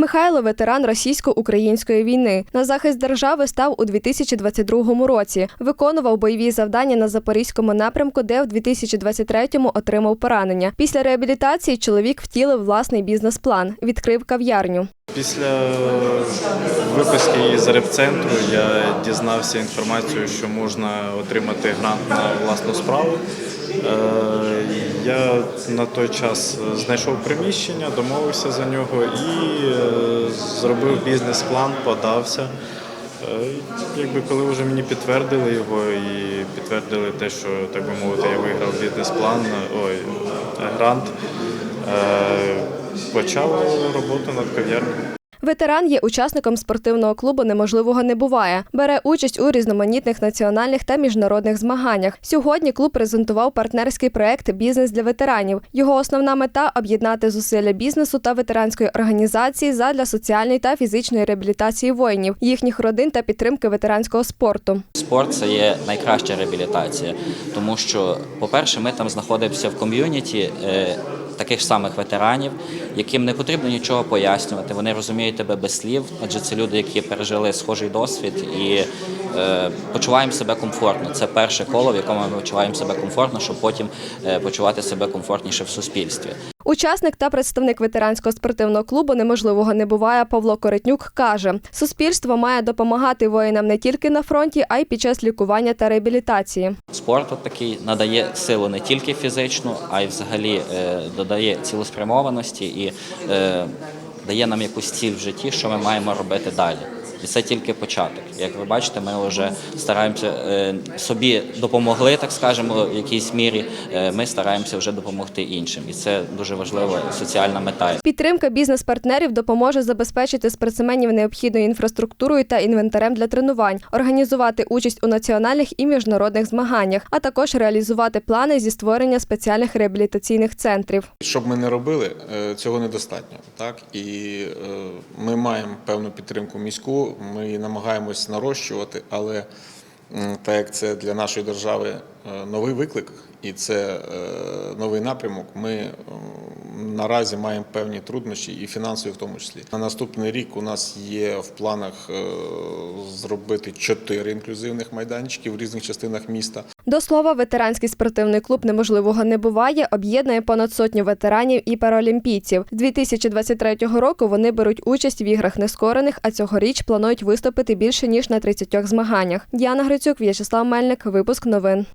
Михайло ветеран російсько-української війни. На захист держави став у 2022 році. Виконував бойові завдання на запорізькому напрямку, де в 2023-му отримав поранення. Після реабілітації чоловік втілив власний бізнес-план, відкрив кав'ярню. Після виписки із репцентру я дізнався інформацію, що можна отримати грант на власну справу. Е, Я на той час знайшов приміщення, домовився за нього і е, зробив бізнес-план, подався. Е, Якби коли вже мені підтвердили його і підтвердили те, що так би мовити, я виграв бізнес-план, ой, грант, почав роботу над кав'ярнею. Ветеран є учасником спортивного клубу Неможливого не буває. Бере участь у різноманітних національних та міжнародних змаганнях. Сьогодні клуб презентував партнерський проект Бізнес для ветеранів. Його основна мета об'єднати зусилля бізнесу та ветеранської організації задля соціальної та фізичної реабілітації воїнів, їхніх родин та підтримки ветеранського спорту. Спорт це є найкраща реабілітація, тому що, по-перше, ми там знаходимося в ком'юніті е, таких самих ветеранів, яким не потрібно нічого пояснювати. Вони розуміють тебе без слів, адже це люди, які пережили схожий досвід і е, почуваємо себе комфортно. Це перше коло, в якому ми почуваємо себе комфортно, щоб потім е, почувати себе комфортніше в суспільстві. Учасник та представник ветеранського спортивного клубу Неможливого не буває Павло Коротнюк каже: суспільство має допомагати воїнам не тільки на фронті, а й під час лікування та реабілітації. Спорт от такий надає силу не тільки фізичну, а й взагалі е, додає цілеспрямованості і е, дає нам якусь ціль в житті, що ми маємо робити далі. І це тільки початок. Як ви бачите, ми вже стараємося е, собі допомогли, так скажемо, в якійсь мірі. Е, Ми стараємося вже допомогти іншим, і це дуже важлива соціальна мета. Підтримка бізнес-партнерів допоможе забезпечити спортсменів необхідною інфраструктурою та інвентарем для тренувань, організувати участь у національних і міжнародних змаганнях, а також реалізувати плани зі створення спеціальних реабілітаційних центрів. Щоб ми не робили, е, цього недостатньо. Так? І ми маємо певну підтримку міську, ми її намагаємось нарощувати, але так як це для нашої держави е, новий виклик і це е, новий напрямок, ми наразі маємо певні труднощі і фінансові в тому числі. На наступний рік у нас є в планах е, зробити чотири інклюзивних майданчики в різних частинах міста. До слова, ветеранський спортивний клуб неможливого не буває, об'єднує понад сотню ветеранів і паралімпійців. З 2023 року вони беруть участь в іграх нескорених, а цьогоріч планують виступити більше ніж на 30 змаганнях. Діана Грицюк, В'ячеслав Мельник, випуск новин.